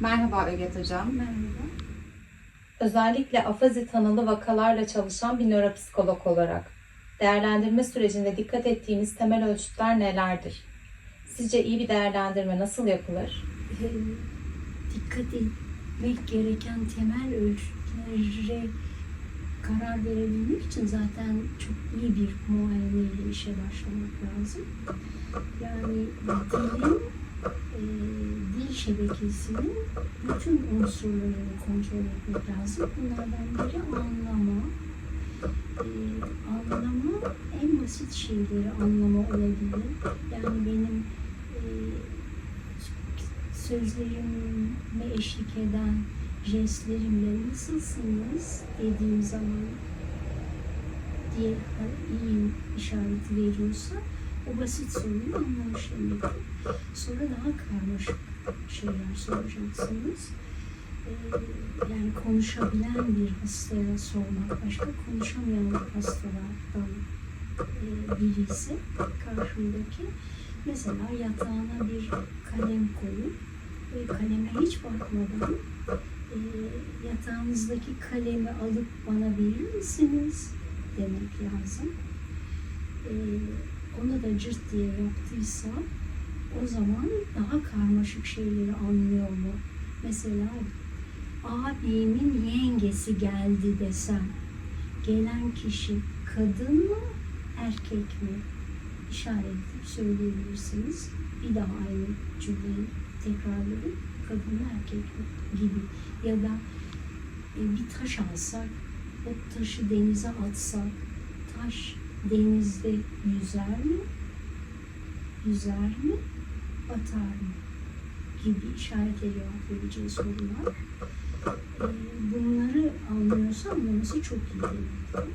Merhaba Öget Hocam. Merhaba. Özellikle afazi tanılı vakalarla çalışan bir nöropsikolog olarak değerlendirme sürecinde dikkat ettiğiniz temel ölçütler nelerdir? Sizce iyi bir değerlendirme nasıl yapılır? Ee, dikkat etmek gereken temel ölçütlere karar verebilmek için zaten çok iyi bir muayeneyle işe başlamak lazım. Yani dilin, e, dil şebekesinin bütün unsurlarını kontrol etmek lazım. Bunlardan biri anlama. E, anlama en basit şeyleri anlama olabilir. Yani benim e, sözlerime eşlik eden jestlerimle nasılsınız dediğim zaman diye iyi işareti veriyorsa o basit soruyu anlamış demektir. Sonra daha karmaşık şeyler soracaksınız. Ee, yani konuşabilen bir hastaya sormak başka, konuşamayan hastalardan e, birisi karşımdaki mesela yatağına bir kalem koyup ve kaleme hiç bakmadan e, yatağınızdaki kalemi alıp bana verir misiniz demek lazım. E, onu da cırt diye yaptıysa o zaman daha karmaşık şeyleri anlıyor mu? Mesela abimin yengesi geldi desem gelen kişi kadın mı erkek mi? işaretleyip söyleyebilirsiniz. Bir daha aynı cümleyi tekrarlayıp kadın mı erkek mi gibi ya da e, bir taş alsak o taşı denize atsak taş denizde yüzer mi? Yüzer mi? Batar mı? gibi işaretle cevap vereceği sorular. E, Bunları anlıyorsa anlaması çok iyi demektir.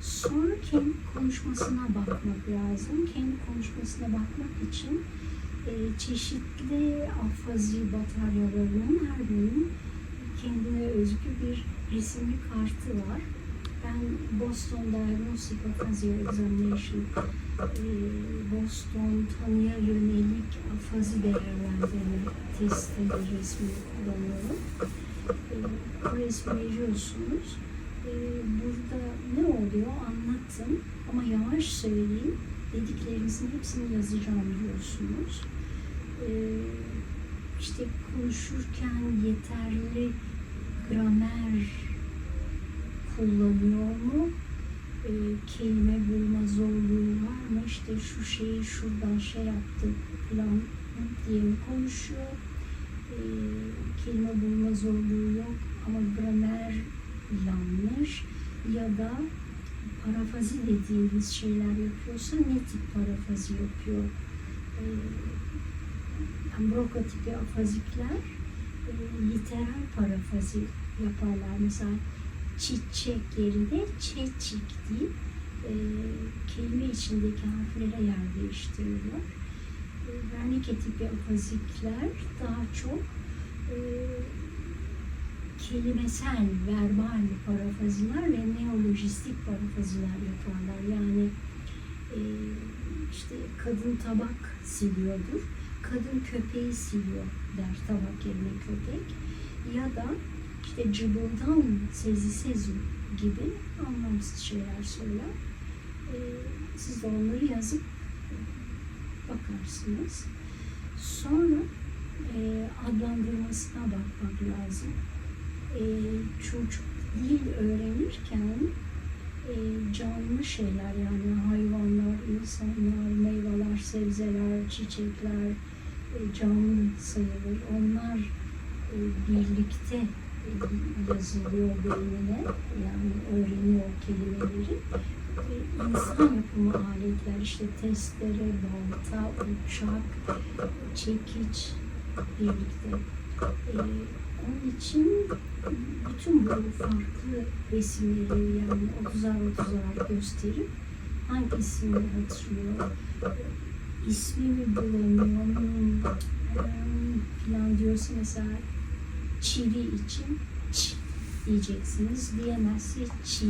Sonra kendi konuşmasına bakmak lazım. Kendi konuşmasına bakmak için e, çeşitli afazi bataryalarının her birinin kendine özgü bir resimli kartı var. Ben Boston Diagnostic Aphasia Examination, Boston tanıya yönelik afazi değerlendirme testinin resmini kullanıyorum. E, o resmi veriyorsunuz. E, burada ne oluyor anlattım ama yavaş söyleyeyim dediklerinizin hepsini yazacağım diyorsunuz. E, işte konuşurken yeterli gramer kullanıyor mu? E, kelime bulma zorluğu var mı? İşte şu şeyi şuradan şey yaptı falan diye mi konuşuyor? E, kelime bulma zorluğu yok ama gramer yanlış ya da parafazi dediğimiz şeyler yapıyorsa ne tip parafazi yapıyor? Ee, yani Broca tipi afazikler e, literal parafazi yaparlar. Mesela çiçek çeçik deyip e, kelime içindeki harflere yer değiştiriyorlar. E, Wernicke tipi afazikler daha çok e, kelimesel, verbal parafaziler ve neolojistik parafaziler yaparlar. Yani e, işte kadın tabak siliyordur, kadın köpeği siliyor der tabak yerine köpek. Ya da işte cıbıldan sezi sezu gibi anlamsız şeyler söyler. E, siz de onları yazıp bakarsınız. Sonra e, adlandırmasına bakmak lazım e, çocuk dil öğrenirken e, canlı şeyler yani hayvanlar, insanlar, meyveler, sebzeler, çiçekler e, canlı sayılır. Onlar e, birlikte e, yazılıyor beynine yani öğreniyor kelimeleri. E, insan yapımı aletler işte testere, balta, uçak, çekiç birlikte. E, onun için bütün bu farklı resimleri yani 30'ar 30'ar gösterip hangisini hatırlıyor, ismini bulamıyor, hmm, falan diyorsa mesela çivi için ç diyeceksiniz. Diyemezse çi,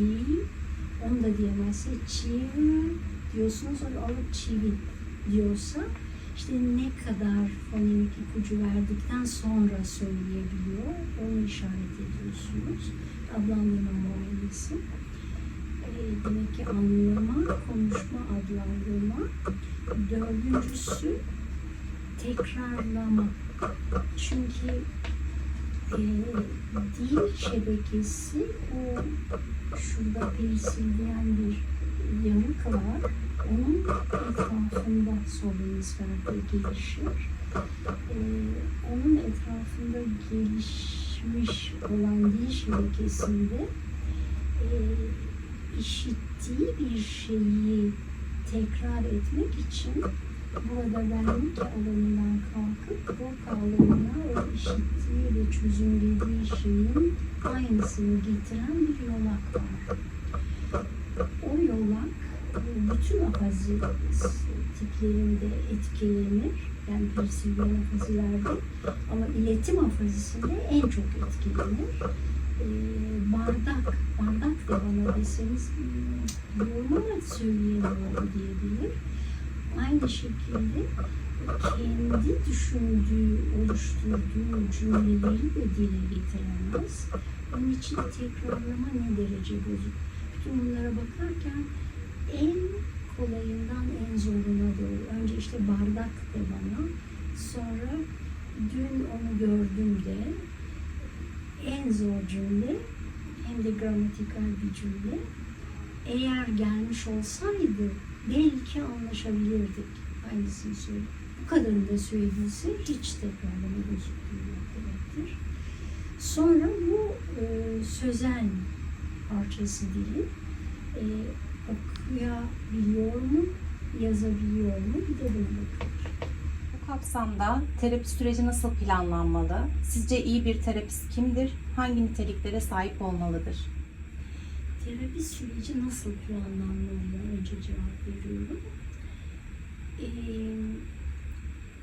onu da diyemezse çivi diyorsunuz. Sonra alıp çivi diyorsa işte ne kadar fonemik ipucu verdikten sonra söyleyebiliyor. Onu işaret ediyorsunuz. Adlandırma muayenesi. Demek ki anlama, konuşma, adlandırma. Dördüncüsü tekrarlama. Çünkü e, dil şebekesi o şurada perisildiyen bir yanık var. Onun etrafında sol hemisferde gelişir. E, onun etrafında gelişmiş olan dil şebekesinde e, işittiği bir şeyi tekrar etmek için burada vernik alanından kalkıp Broca alanına o işittiği ve çözümlediği şeyin aynısını getiren bir yolak var. O yolak e, bütün afazi tiplerinde etkilenir. Yani persilyen afazilerde ama iletim afazisinde en çok etkilenir. Ee, bardak, bardak de bana deseniz hmm, yoruma söyleyemiyorum diyebilir. Aynı şekilde kendi düşündüğü, oluşturduğu cümleleri de dile getiremez. Onun için tekrarlama ne derece bozuk. Bütün bunlara bakarken en kolayından en zoruna doğru. Önce işte bardak de bana, sonra dün onu gördüm de, en zor cümle hem de gramatikal bir cümle. Eğer gelmiş olsaydı belki anlaşabilirdik. Aynısını söyle. Bu kadarını da söylediyse hiç tekrarlama yok demektir. Sonra bu e, sözel parçası dili e, okuyabiliyor mu, yazabiliyor mu bir de buna bakılır. Bu kapsamda terapi süreci nasıl planlanmalı? Sizce iyi bir terapist kimdir? Hangi niteliklere sahip olmalıdır? Terapi süreci nasıl planlanmalı? Önce cevap veriyorum. Ee,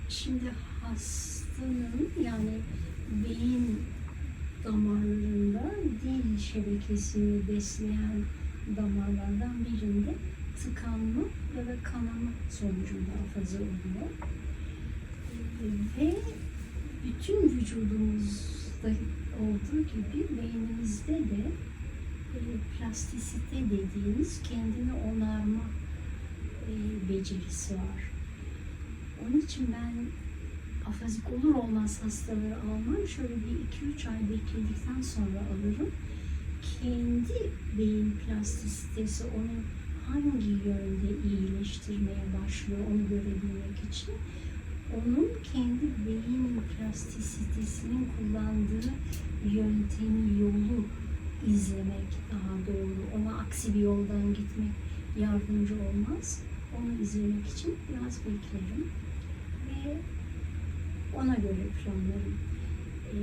şimdi hastanın yani beyin damarlarında dil şebekesini besleyen damarlardan birinde tıkanma ya da kanama sonucunda afazi oluyor. Ee, ve bütün vücudumuzda olduğu gibi beynimizde de plastisite dediğimiz kendini onarma e, becerisi var. Onun için ben afazik olur olmaz hastaları almam. Şöyle bir iki üç ay bekledikten sonra alırım. Kendi beyin plastisitesi onu hangi yönde iyileştirmeye başlıyor onu görebilmek için onun kendi beyin plastisitesinin kullandığı yöntemi, yolu izlemek daha doğru. Ona aksi bir yoldan gitmek yardımcı olmaz. Onu izlemek için biraz beklerim ve ona göre planlarım. Ee,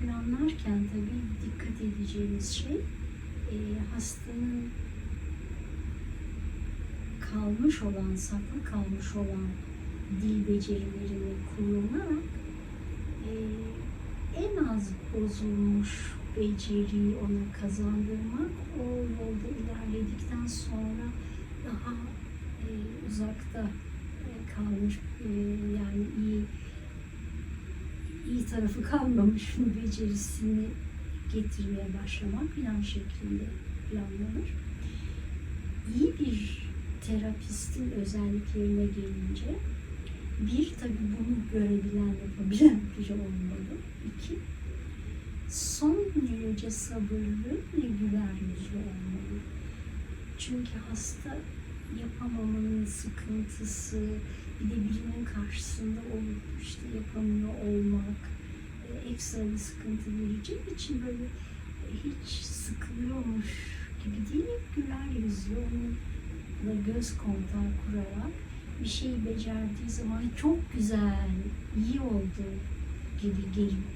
planlarken tabii dikkat edeceğimiz şey e, hastanın kalmış olan, saklı kalmış olan dil becerilerini kullanarak e, en az bozulmuş beceriyi ona kazandırmak, o yolda ilerledikten sonra daha e, uzakta e, kalmış e, yani iyi iyi tarafı kalmamış becerisini getirmeye başlamak plan şeklinde planlanır. İyi bir terapistin özelliklerine gelince bir tabii bunu görebilen, yapabilen biri olmalı. İki, son derece sabırlı ve yüzlü olmalı. Çünkü hasta yapamamanın sıkıntısı, bir de birinin karşısında olup işte yapamıyor olmak ekstra bir sıkıntı vereceği için böyle e, hiç sıkılıyormuş gibi değil, hep güler yüzlü, onunla göz kontağı kurarak bir şeyi becerdiği zaman çok güzel, iyi oldu gibi geri e,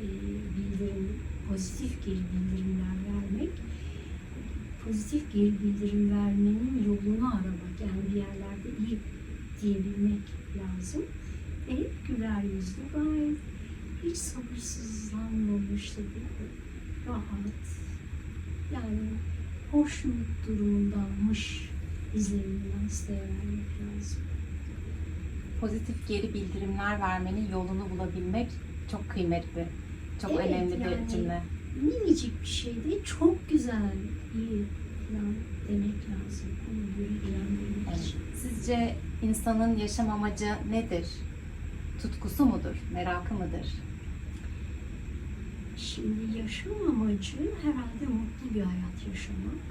bildirim, pozitif geri bildirimler vermek, pozitif geri bildirim vermenin yolunu aramak, yani bir yerlerde iyi diyebilmek lazım. Ve hep güler yüzlü, gayet hiç sabırsızlanmamış tabii, rahat, yani hoşnut durumundanmış izlenimini hastaya vermek lazım. pozitif geri bildirimler vermenin yolunu bulabilmek çok kıymetli. Çok Evet, önemli bir yani- cümle. Minicik bir şey değil, çok güzel, iyi falan demek lazım. Onu görebilenlerin Evet. için. Sizce insanın yaşam amacı nedir? Tutkusu mudur? Merakı mıdır? Şimdi yaşam amacı herhalde mutlu bir hayat yaşamak.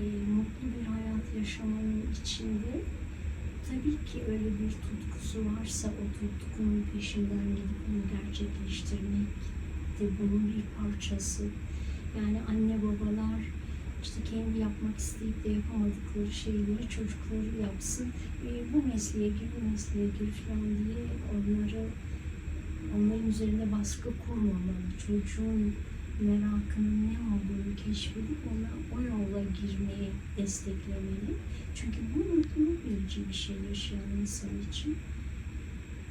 Ee, mutlu bir hayat yaşamanın içinde tabii ki öyle bir tutkusu varsa o tutkunun peşinden gidip onu gerçekleştirmek de bunun bir parçası. Yani anne babalar işte kendi yapmak isteyip de yapamadıkları şeyleri çocukları yapsın. Ee, bu mesleğe gir, bu mesleğe gir falan diye onları onların üzerine baskı kurmamalı. Çocuğun merakının ne olduğunu keşfedip ona o yola girmeyi desteklemeli. Çünkü bu mutluluk verici bir şey yaşayan insan için.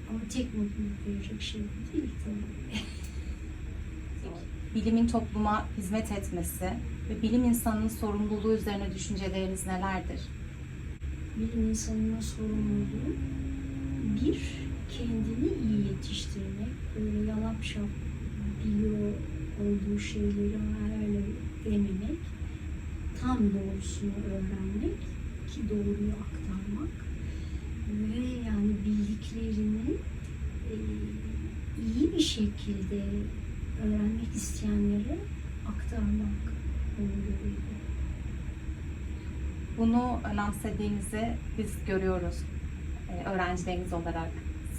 Ama tek mutluluk verecek şey bu değil tabii. Bilimin topluma hizmet etmesi ve bilim insanının sorumluluğu üzerine düşünceleriniz nelerdir? bilim insanına sorumluluğu bir, kendini iyi yetiştirmek, böyle yalap şap biliyor olduğu şeyleri öyle dememek, tam doğrusunu öğrenmek ki doğruyu aktarmak ve yani bildiklerini e, iyi bir şekilde öğrenmek isteyenlere aktarmak onun görevi. Bunu önemsediğinizi biz görüyoruz. Ee, öğrencileriniz olarak,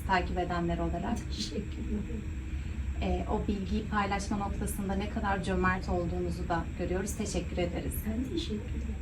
takip edenler olarak. Teşekkür ederim. Ee, o bilgiyi paylaşma noktasında ne kadar cömert olduğunuzu da görüyoruz. Teşekkür ederiz. Ben teşekkür ederim.